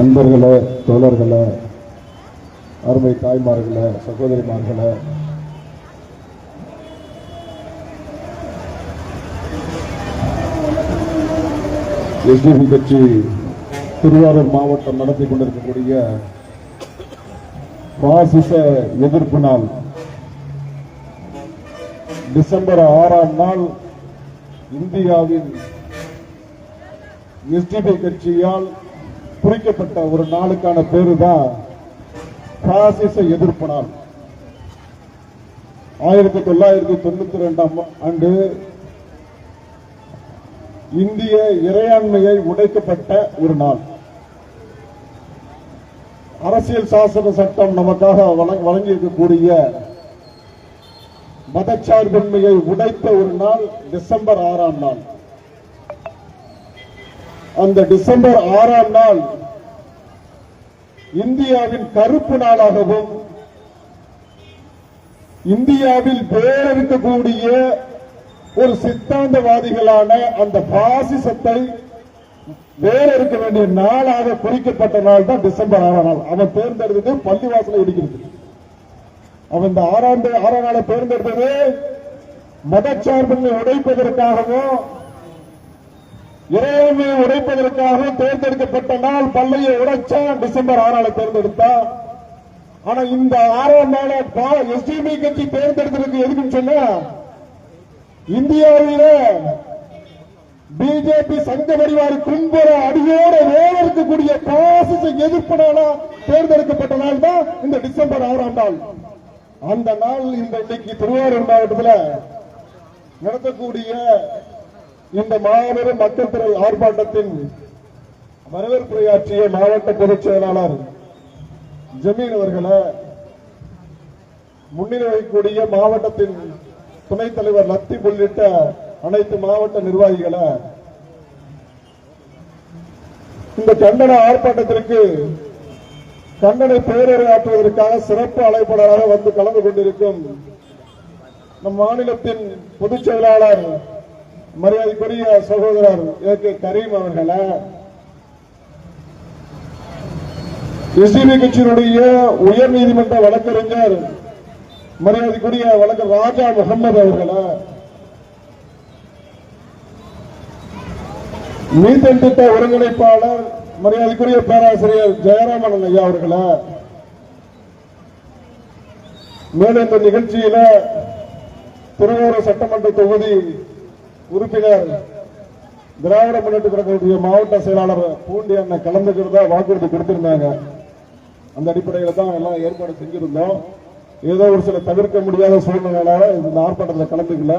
அன்பர்களே தோழர்களே அருமை தாய்மார்களே சகோதரிமார்களே. எஸ்டிபி கட்சி திருவாரூர் மாவட்டம் நடத்தி கொண்டிருக்கக்கூடிய பாசிச எதிர்ப்பு நாள். டிசம்பர் ஆறாம் நாள் இந்தியாவின் எஸ்டிபி கட்சியால் குறிக்கப்பட்ட ஒரு நாளுக்கான பேரு தான் பாசிச எதிர்ப்பு நாள் ஆயிரத்தி தொள்ளாயிரத்தி தொண்ணூத்தி ரெண்டாம் ஆண்டு இந்திய இறையாண்மையை உடைக்கப்பட்ட ஒரு நாள். அரசியல் சாசன சட்டம் நமக்காக வழங்க- வழங்கியிருக்கக்கூடிய மதச்சார்பின்மையை உடைத்த ஒரு நாள் டிசம்பர் ஆறாம் நாள். அந்த டிசம்பர் ஆறாம் நாள் இந்தியாவின் கருப்பு நாளாகவும் இந்தியாவில் வேறிருக்கக்கூடிய ஒரு சித்தாந்தவாதிகளான அந்த பாசிசத்தை வேறறுக்க வேண்டிய நாளாக குறிக்கப்பட்ட நாள் தான் டிசம்பர் ஆறாம் நாள். அவன் தேர்ந்தெடுத்தது பள்ளிவாசல இடிக்கிறது. அவன் இந்த ஆறாம் ஆறாம் நாளை தேர்ந்தெடுத்தது மதச்சார்பின்மை உடைப்பதற்காகவும் இறையாண்மையை உடைப்பதற்காக தேர்ந்தெடுக்கப்பட்ட நாள் பள்ளியை உடைச்சா டிசம்பர் ஆறாம் நாளை தேர்ந்தெடுத்தா? ஆனா இந்த ஆறாம் நாள எஸ்டிபி கட்சி தேர்ந்தெடுத்திருக்கு எதுக்குன்னு சொன்னா இந்தியாவில பிஜேபி சங்க பரிவார கும்பல அடியோட வேற இருக்கக்கூடிய பாசிச எதிர்ப்பு தேர்ந்தெடுக்கப்பட்ட நாள் தான் இந்த டிசம்பர் ஆறாம் நாள். அந்த நாள் இந்த இன்னைக்கு திருவாரூர் மாவட்டத்தில் நடத்தக்கூடிய இந்த மாபெரும் மக்கள் திரை ஆர்ப்பாட்டத்தின் வரவேற்புரையாற்றிய மாவட்ட பொதுச் செயலாளர் ஜமீன் அவர்களை முன்னிலை வைக்கக்கூடிய மாவட்டத்தின் துணைத் தலைவர் லத்தீப் உள்ளிட்ட அனைத்து மாவட்ட நிர்வாகிகளை இந்த கண்டன ஆர்ப்பாட்டத்திற்கு கண்டனை பேரரையாற்றுவதற்காக சிறப்பு அழைப்பாளராக வந்து கலந்து கொண்டிருக்கும் நம் மாநிலத்தின் பொதுச் செயலாளர் மரியாதைக்குரிய சகோதரர் ஏ கே கரீம் அவர்களை எஸ்டிபி கட்சியினுடைய உயர் நீதிமன்ற வழக்கறிஞர் மரியாதைக்குரிய வழக்கு ராஜா முகமது அவர்களை மீத்தன் திட்ட ஒருங்கிணைப்பாளர் மரியாதைக்குரிய பேராசிரியர் ஜெயராமன் ஐயா அவர்களை மேலும் இந்த நிகழ்ச்சியில திருவோர சட்டமன்ற தொகுதி உறுப்பினர் திராவிட முன்னேற்ற கழகத்துடைய மாவட்ட செயலாளர் பூண்டி அண்ணன் கலந்துக்கிறதா வாக்குறுதி கொடுத்திருந்தாங்க. அந்த அடிப்படையில் தான் எல்லாம் ஏற்பாடு செஞ்சிருந்தோம். ஏதோ ஒரு சில தவிர்க்க முடியாத சூழ்நிலையால இந்த ஆர்ப்பாட்டத்தில் கலந்துக்கல.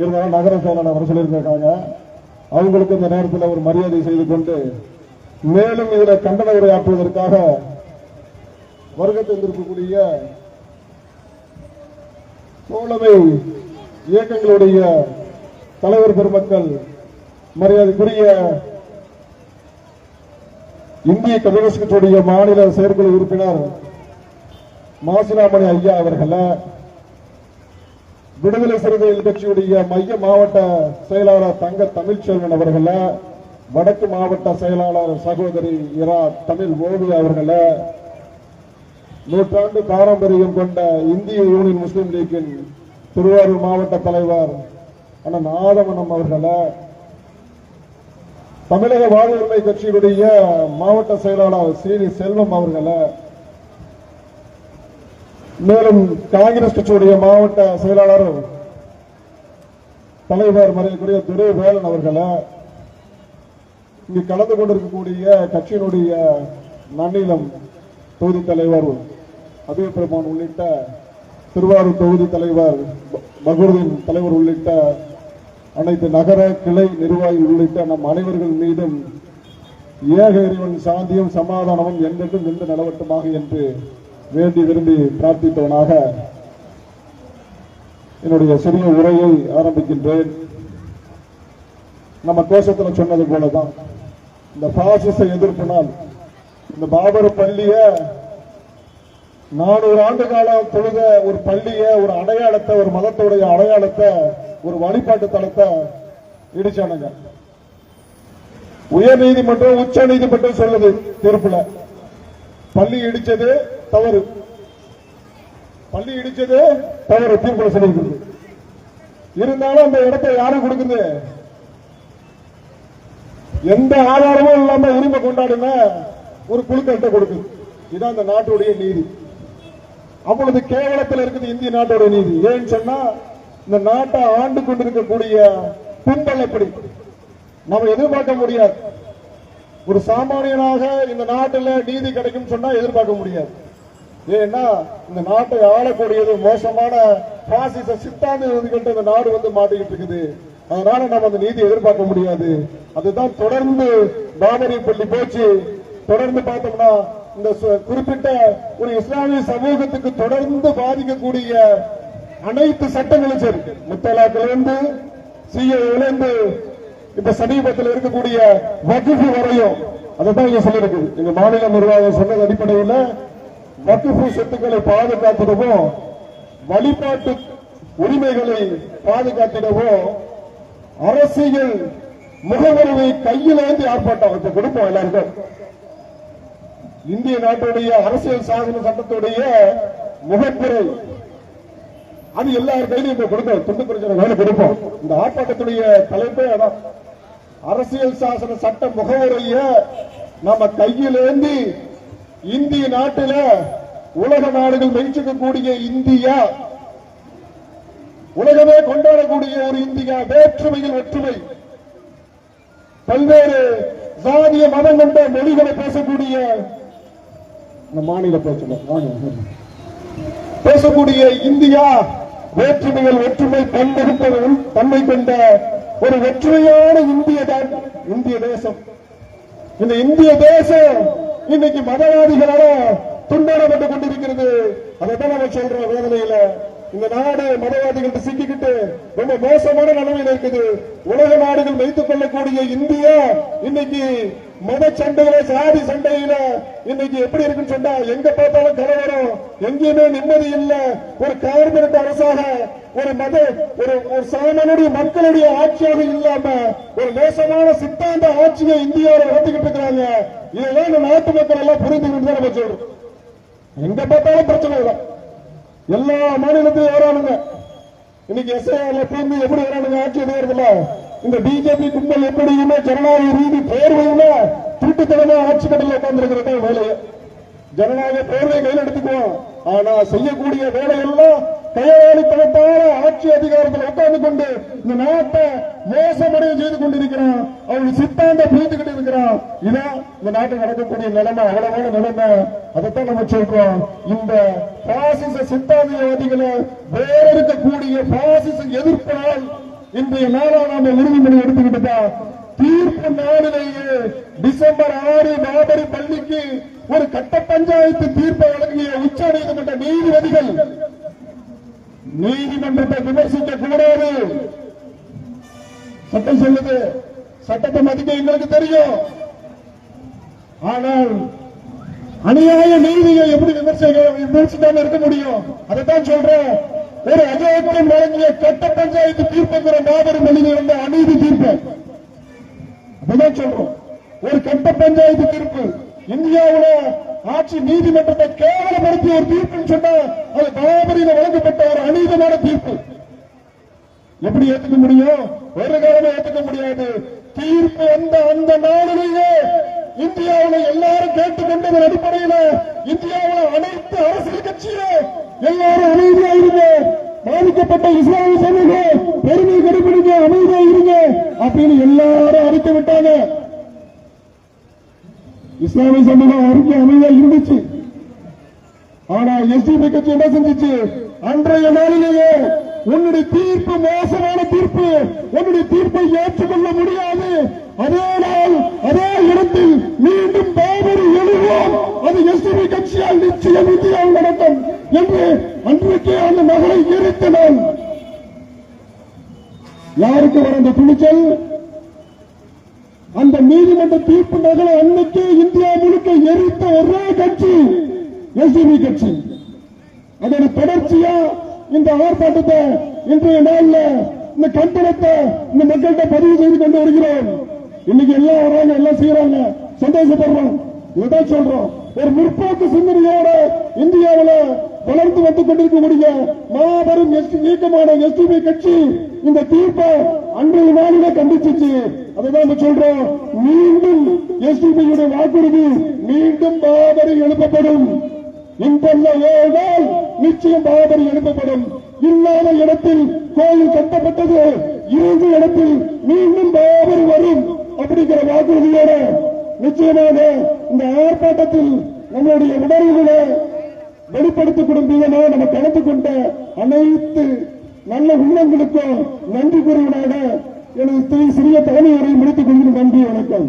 இருந்தாலும் நகர செயலாளர் வர சொல்லியிருக்காங்க. அவங்களுக்கு இந்த நேரத்தில் ஒரு மரியாதை செய்து கொண்டு மேலும் இதில் கண்டன உரையாற்றுவதற்காக வருகை தோழமை இயக்கங்களுடைய தலைவர் பெருமக்கள் மரியாதைக்குரிய இந்திய கம்யூனிஸ்ட் கட்சியுடைய மாநில செயற்குழு உறுப்பினர் மாசிலாமணி ஐயா அவர்களை விடுதலை சிறுத்தைகள் கட்சியுடைய மைய மாவட்ட செயலாளர் தங்க தமிழ்ச்செல்வன் அவர்களை வடக்கு மாவட்ட செயலாளர் சகோதரி இரா தமிழ் ஓவி அவர்களை நூற்றாண்டு பாரம்பரியம் கொண்ட இந்திய யூனியன் முஸ்லீம் லீக்கின் திருவாரூர் மாவட்ட தலைவர் அண்ணன் நாதவனம் அவர்களை தமிழக வாழ்வுரிமை கட்சியினுடைய மாவட்ட செயலாளர் ஸ்ரீனி செல்வம் அவர்களை மேலும் காங்கிரஸ் கட்சியுடைய மாவட்ட செயலாளர் தலைவர் மறையக்கூடிய துரை வேலன் அவர்களை இங்கு கலந்து கொண்டிருக்கக்கூடிய கட்சியினுடைய நன்னிலம் தொகுதி தலைவர் அபீர் பிரமான் உள்ளிட்ட திருவாரூர் தொகுதி தலைவர் ப- தலைவர் உள்ளிட்ட அனைத்து நகர கிளை நிர்வாகிகள் உள்ளிட்ட நம் அனைவர்கள் மீதும் ஏக இறைவன் சாந்தியும் சமாதானமும் என்றென்றும் நின்று நிலவட்டுமாக என்று வேண்டி விரும்பி பிரார்த்தித்தவனாக என்னுடைய சிறிய உரையை ஆரம்பிக்கின்றேன். நம்ம கோஷத்துல சொன்னது போலதான். இந்த பாசிச எதிர்ப்பு நாள் இந்த பாபர் பள்ளிய நானூறு ஆண்டு காலம் தொழுத ஒரு பள்ளிய ஒரு அடையாளத்தை ஒரு மதத்துடைய அடையாளத்தை ஒரு வழிபாட்டு தளத்தை இடிச்சானுங்க. உயர் நீதிமன்றம் உச்ச நீதிமன்றம் சொல்லுது தீர்ப்புல. பள்ளி இடிச்சது தவறு. பள்ளி இடிச்சது தவறு தீர்ப்புல சொல்லியிருக்குது இருந்தாலும் அந்த இடத்தை யாரும் கொடுக்குது எந்த ஆதாரமும் இல்லாம உரிமை கொண்டாடுன ஒரு குழுக்கள்கிட்ட கொடுக்குது. இதான் அந்த நாட்டுடைய நீதி. அவ்வளவு கேவலத்தில் இருக்குது இந்திய நாட்டோட நீதி. ஏன்னு சொன்னா இந்த நாட்டை ஆண்டு கொண்டிருக்கக்கூடிய பின்பல் எப்படி? நம்ம எதிர்பார்க்க முடியாது. ஒரு சாமானியனாக இந்த நாட்டில் நீதி கிடைக்கும் சொன்னா எதிர்பார்க்க முடியாது. ஏன்னா இந்த நாட்டை ஆளக்கூடியது மோசமான பாசிச சித்தாந்தங்கள்ட்ட இந்த நாடு வந்து மாட்டிக்கிட்டு இருக்குது. அதனால நம்ம அந்த நீதி எதிர்பார்க்க முடியாது. அதுதான் தொடர்ந்து பாபரி பள்ளி போச்சு. தொடர்ந்து பார்த்தோம்னா இந்த சு- குறிப்பிட்ட ஒரு இஸ்லாமிய சமூகத்துக்கு தொடர்ந்து பாதிக்கக்கூடிய அனைத்து சட்டங்களும் சரி. முத்தலாக்கிலிருந்து இருந்து சிஏல இப்ப சமீபத்தில் இருக்கக்கூடிய வகுப்பு வரையும் அதைத்தான் இங்க சொல்லியிருக்குது எங்க மாநில நிர்வாகம் சொன்னது அடிப்படையில் வகுப்பு சொத்துக்களை பாதுகாத்திடவும் வழிபாட்டு உரிமைகளை பாதுகாத்திடவும் அரசியல் முகவரவை கையில் ஏந்தி ஆர்ப்பாட்டம் இப்ப கொடுப்போம் எல்லாருக்கும். இந்திய நாட்டுடைய அரசியல் சாசன சட்டத்துடைய முகப்புரை அது எல்லார் கையிலும் இப்ப கொடுப்போம் துண்டு பிரச்சனை கொடுப்போம். இந்த ஆர்ப்பாட்டத்துடைய தலைப்பே அதான். அரசியல் சாசன சட்ட முகவுரைய நம்ம கையிலேந்தி இந்திய நாட்டில உலக நாடுகள் மெச்சிக்கக்கூடிய இந்தியா உலகமே கொண்டாடக்கூடிய ஒரு இந்தியா வேற்றுமையில் ஒற்றுமை. பல்வேறு சாதிய மதம் கொண்ட மொழிகளை பேசக்கூடிய இந்த மாநில பேசணும் பேசக்கூடிய இந்தியா வேற்றுமைகள் ஒற்றுமை பண்பகுப்பதும் தன்மை கொண்ட ஒரு ஒற்றுமையான இந்திய தான் இந்திய தேசம். இந்த இந்திய தேசம் இன்னைக்கு மதவாதிகளால துண்டாடப்பட்டுக் கொண்டிருக்கிறது. அதைத்தான் நம்ம சொல்றோம் வேதனையில. இந்த நாடு மதவாதிகள் சிக்கிக்கிட்டு ரொம்ப மோசமான நிலைமையில இருக்குது உலக நாடுகள் வைத்துக் கொள்ளக்கூடிய இந்தியா இன்னைக்கு மத சண்டையில சாதி சண்டையில இன்னைக்கு எப்படி இருக்குன்னு சொன்னா எங்க பார்த்தாலும் கலவரம் எங்கேயுமே நிம்மதி இல்ல. ஒரு கார்பரேட் அரசாக ஒரு மத ஒரு ஒரு சாமானுடைய மக்களுடைய ஆட்சியாக இல்லாம ஒரு மோசமான சித்தாந்த ஆட்சியை இந்தியாவில் நடத்திக்கிட்டு இருக்கிறாங்க. இதெல்லாம் நாட்டு மக்கள் எல்லாம் புரிந்துக்கிட்டு தான் நம்ம சொல்றோம். எங்க பார்த்தாலும் பிரச்சனை தான் எல்லா மாநிலத்தையும் வரானுங்க. இன்னைக்கு எஸ்ஐஆர்ல பூந்து எப்படி வரானுங்க ஆட்சி அதிகாரத்துல இந்த பிஜேபி கும்பல் எப்படியுமே ஜனநாயக ரீதி பேர்வையில திருட்டுத்தனமா ஆட்சி கட்டல உட்கார்ந்துருக்கிறது வேலையை. ஜனநாயக பேர்வை கையில் எடுத்துக்குவோம். ஆனா செய்யக்கூடிய வேலையெல்லாம் கையாளித்தனத்தான ஆட்சி அதிகாரத்தில் உட்கார்ந்து கொண்டு இந்த நாட்டை மோசமடைய செய்து கொண்டிருக்கிறான் அவன் சித்தாந்த புரிந்துகிட்டு இருக்கிறான் இதான் இந்த நாட்டில் நடக்கக்கூடிய நிலைமை அவ்வளவான நிலைமை அதைத்தான் நம்ம சொல்றோம். இந்த பாசிச சித்தாந்தவாதிகளை வேற இருக்கக்கூடிய பாசிச எதிர்ப்பால் இன்றைய நாளா நாம உறுதிமொழி எடுத்துக்கிட்டு தீர்ப்பு நாளிலேயே டிசம்பர் ஆறு பாபரி பள்ளிக்கு ஒரு கட்ட பஞ்சாயத்து தீர்ப்பை வழங்கிய உச்ச நீதிமன்ற நீதிபதிகள் நீதிமன்றத்தை விமர்சிக்க கூடாது. சட்டம் சொல்லுது. சட்டத்தை மதிக்க எங்களுக்கு தெரியும். ஆனால் அநியாய நீதியை எப்படி விமர்சிக்க விமர்சிக்காம இருக்க முடியும்? அதைத்தான் சொல்றேன். ஒரு அஜயத்தின் வழங்கிய கட்ட பஞ்சாயத்து தீர்ப்புங்கிற மாபெரும் வெளியில் இருந்த அநீதி தீர்ப்பு. அதுதான் சொல்றோம். ஒரு கட்ட பஞ்சாயத்து தீர்ப்பு. இந்தியாவுல ஆட்சி நீதிமன்றத்தை கேவலப்படுத்திய ஒரு தீர்ப்புன்னு சொன்னா அது பராபரியில வழங்கப்பட்ட ஒரு அநீதமான தீர்ப்பு. எப்படி ஏத்துக்க முடியும்? ஒரு காலமும் ஏத்துக்க முடியாது. தீர்ப்பு வந்த அந்த நாளிலேயே இந்தியாவுல எல்லாரும் கேட்டுக்கொண்டதன் அடிப்படையில இந்தியாவுல அனைத்து அரசியல் கட்சியும் எல்லாரும் அமைதியா இருங்க. பாதிக்கப்பட்ட இஸ்லாமிய சமூகம் பெருமை கடைபிடிங்க அமைதியா இருங்க அப்படின்னு எல்லாரும் அறிக்கை விட்டாங்க. இஸ்லாமிய சமூகம் அறிக்கை அமைதியா இருந்துச்சு. ஆனா எஸ்டிபி கட்சி என்ன செஞ்சிச்சு? அன்றைய நாளிலேயே உன்னுடைய தீர்ப்பு மோசமான தீர்ப்பு உன்னுடைய தீர்ப்பை ஏற்றுக்கொள்ள முடியாது. அதே நாள் அதே இடத்தில் மீண்டும் பாபரி எழுவோம். அது எஸ்டிபி கட்சியால் நிச்சயம் இந்தியாவில் நடக்கும் என்று அன்றைக்கே அந்த மகளை எரித்தனர் யாருக்கு வர அந்த துணிச்சல்? அந்த நீதிமன்ற தீர்ப்பு நகலை கட்சி எஸ்டிபி கட்சி. அதோட தொடர்ச்சியா இந்த ஆர்ப்பாட்டத்தை இன்றைய நாள்ல இந்த கண்டனத்தை இந்த மக்கள்கிட்ட பதிவு செய்து கொண்டு வருகிறோம். இன்னைக்கு எல்லாம் வராங்க எல்லாம் செய்யறாங்க சந்தோஷப்படுறோம். இதுதான் சொல்றோம். ஒரு முற்போக்கு சிந்தனையோட இந்தியாவில வளர்ந்து வந்து கொண்டிருக்கக்கூடிய மாபெரும் எஸ்டி நீக்கமான எஸ்டிபி கட்சி இந்த தீர்ப்பை அன்றைய நாளில கண்டிச்சிச்சு. அதுதான் சொல்றோம். மீண்டும் எஸ்டிபியுடைய வாக்குறுதி மீண்டும் பாபரி எழுப்பப்படும். இன்பல்ல ஏழு நிச்சயம் பாபரி எழுப்பப்படும். இல்லாத இடத்தில் கோயில் கட்டப்பட்டது இருந்த இடத்தில் மீண்டும் பாபரி வரும் அப்படிங்கிற வாக்குறுதியோட நிச்சயமாக இந்த ஆர்ப்பாட்டத்தில் நம்முடைய உணர்வுகளை வெளிப்படுத்தப்படும் விதமாக நம்ம கலந்து கொண்ட அனைத்து நல்ல உள்ளங்களுக்கும் நன்றி கூறுவதாக எனது சிறிய தலைமையை முடித்துக் கொண்டு நன்றி வணக்கம்.